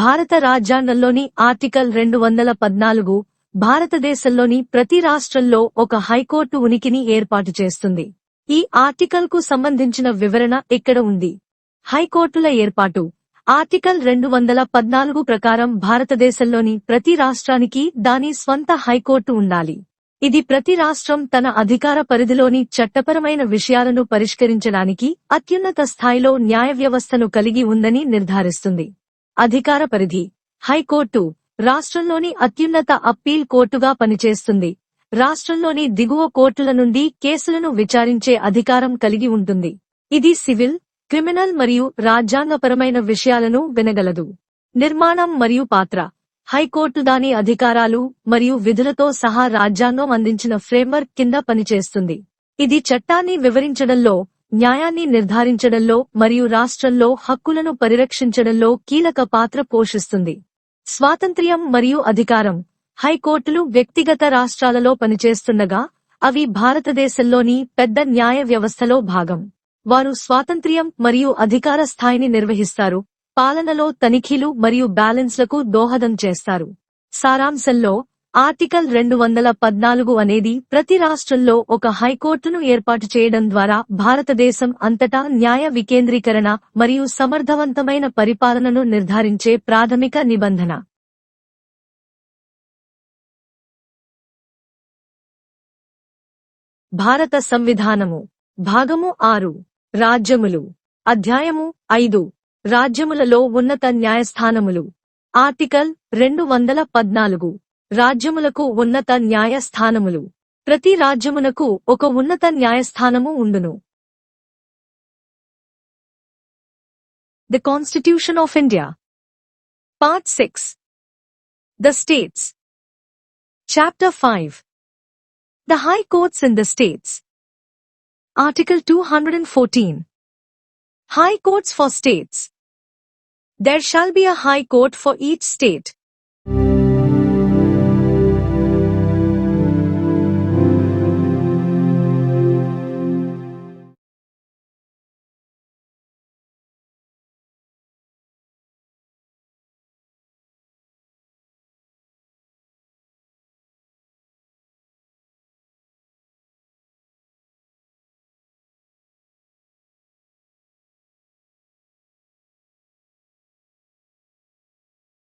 భారత రాజ్యాంగంలోని ఆర్టికల్ రెండు వందల పద్నాలుగు భారతదేశంలోని ప్రతి రాష్ట్రంలో ఒక హైకోర్టు ఉనికిని ఏర్పాటు చేస్తుంది. ఈ ఆర్టికల్కు సంబంధించిన వివరణ ఇక్కడ ఉంది? హైకోర్టుల ఏర్పాటు. ఆర్టికల్ రెండు వందల పద్నాలుగు ప్రకారం భారతదేశంలోని ప్రతి రాష్ట్రానికి దాని స్వంత హైకోర్టు ఉండాలి. ఇది ప్రతి రాష్ట్రం తన అధికార పరిధిలోని చట్టపరమైన విషయాలను పరిష్కరించడానికి అత్యున్నత స్థాయిలో న్యాయ వ్యవస్థను కలిగి ఉందని నిర్ధారిస్తుంది. అధికార పరిధి. హైకోర్టు. రాష్ట్రంలోని అత్యున్నత అప్పీల్ కోర్టుగా పనిచేస్తుంది. రాష్ట్రంలోని దిగువ కోర్టుల నుండి కేసులను విచారించే అధికారం కలిగి ఉంటుంది. ఇది సివిల్ క్రిమినల్ మరియు రాజ్యాంగపరమైన విషయాలను వినగలదు. నిర్మాణం మరియు పాత్ర. హైకోర్టు దాని అధికారాలు మరియు విధులతో సహా రాజ్యాంగం అందించిన ఫ్రేమ్వర్క్ కింద పనిచేస్తుంది. ఇది చట్టాన్ని వివరించడంలో న్యాయాన్ని నిర్ధారించడంలో మరియు రాష్ట్రంలో హక్కులను పరిరక్షించడంలో కీలక పాత్ర పోషిస్తుంది. స్వాతంత్ర్యం మరియు అధికారం హైకోర్టులు వ్యక్తిగత రాష్ట్రాలలో పనిచేస్తుండగా అవి భారతదేశంలోని పెద్ద న్యాయ వ్యవస్థలో భాగం. వారు స్వాతంత్ర్యం మరియు అధికార స్థాయిని నిర్వహిస్తారు పాలనలో తనిఖీలు మరియు బ్యాలెన్స్లకు దోహదం చేస్తారు. సారాంశంలో ఆర్టికల్ రెండు వందల పద్నాలుగు అనేది ప్రతి రాష్ట్రంలో ఒక హైకోర్టును ఏర్పాటు చేయడం ద్వారా భారతదేశం అంతటా న్యాయ వికేంద్రీకరణ మరియు సమర్థవంతమైన పరిపాలనను నిర్ధారించే ప్రాథమిక నిబంధన. భారత సంవిధానము. భాగము ఆరు. రాజ్యములు. అధ్యాయము ఐదు. రాజ్యములలో ఉన్నత న్యాయస్థానములు. ఆర్టికల్ రెండు వందల పద్నాలుగు. రాజ్యములకు ఉన్నత న్యాయస్థానములు ప్రతి రాజ్యమునకు ఒక ఉన్నత న్యాయస్థానము ఉండును the constitution of India part six the states chapter five the high courts in the states article two hundred and fourteen High courts for states. There shall be a high court for each state.